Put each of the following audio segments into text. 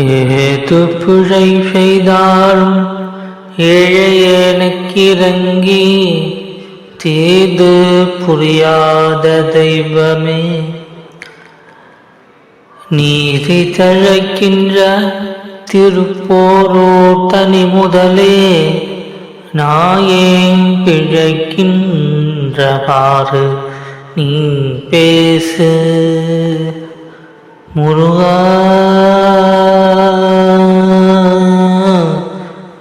ஏது புழை செய்தாலும் ஏழையனுக்கிறங்கி தீது புரியாத தெய்வமே. நீதி தழைக்கின்ற திருப்போரோ தனி முதலே நாயேன் பிழைக்கின்றவாறு நீ பேசு. முருகா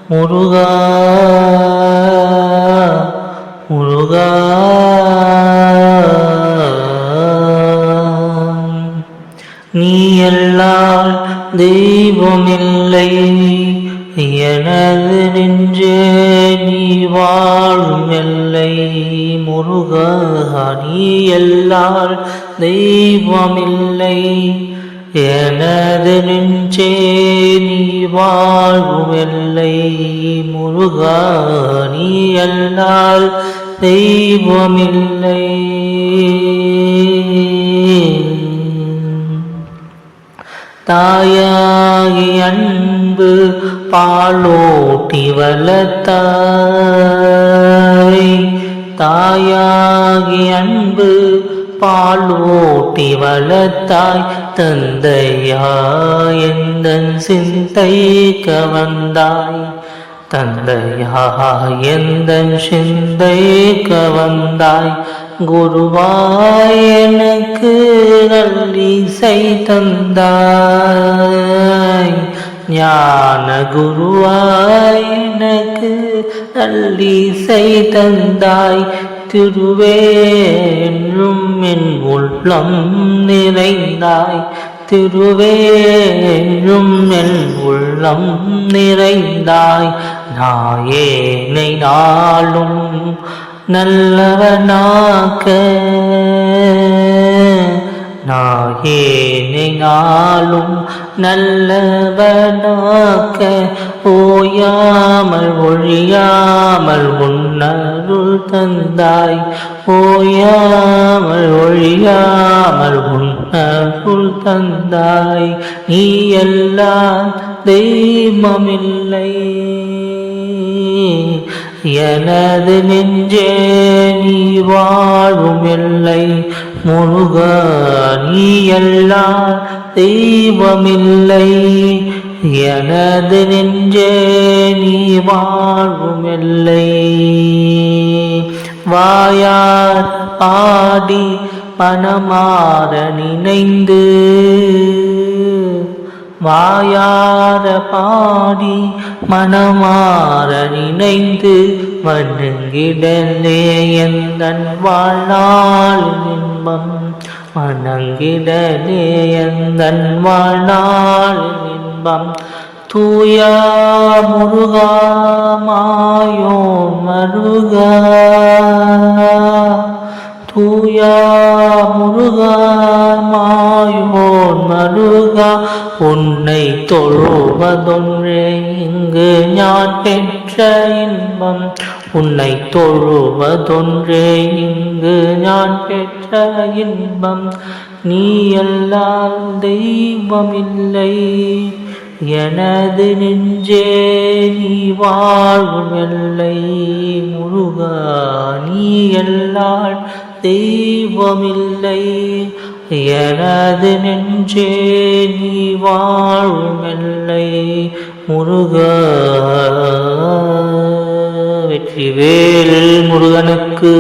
முருகா முருகா. நீ எல்லால் தெய்வமில்லை எனது நெஞ்சே நீ வாழும் இல்லை முருகா நீ எல்லால் தெய்வமில்லை எனது நெஞ்சே நீ வாழ்வும் எல்லை முருகா நீ எல்லால் தெய்வமில்லை. தாயாகி அன்பு பாலோட்டி வளர்த்தாய் தாயாகி அன்பு பாலோட்டி வளர்த்தாய் தந்தையா எந்த சிந்தை கவந்தாய் தந்தையா எந்த சிந்தை கவந்தாய் குருவாய் எனக்கு நல்லிசை தந்தாய். ஞான குருவாய் எனக்கு நல்லிசை தந்தாய். திருவேன்றும் என் உள்ளம் நிறைந்தாய். திருவேன்றும் என் உள்ளம் நிறைந்தாய். நாயேனை நாளும் நல்லவனாக நாயேனை நாளும் நல்லவனாக ஓயாமல் ஒழியாமல் உன்னருள் தந்தாய். ஓயாமல் ஒழியாமல் உன்னருள் தந்தாய். நீ எல்லா தெய்வமில்லை. எனது நெஞ்சே நீ வாழும் இல்லை. முருக நீ எல்லா தெய்வமில்லை. எனது நெஞ்சே நீ வாழ்வும் இல்லை வாயார் பாடி மனமாற நினைந்து வாயார பாடி மனமாற நினைந்து வணங்கிடலே எந்தன் வாழ்நாள் இன்பம். வணங்கிடலே எந்தன் வாழ்நாள் இன்பம். தூயா முருகா மாயோ மருகா. தூயா முருகா மாயோன் மருகா. உன்னை தொழுவதொன்றே இங்கு ஞான் பெற்ற இன்பம். உன்னை தொழுவதொன்றே இங்கு ஞான் பெற்ற இன்பம். நீ எல்லால் தெய்வமில்லை எனது நெஞ்சே நீ வாழும் எல்லை முருகா நீ எல்லால் தெய்வமில்லை. எனது நெஞ்சே நீ வாழும் எல்லை முருக வெற்றிவேல் முருகனுக்கு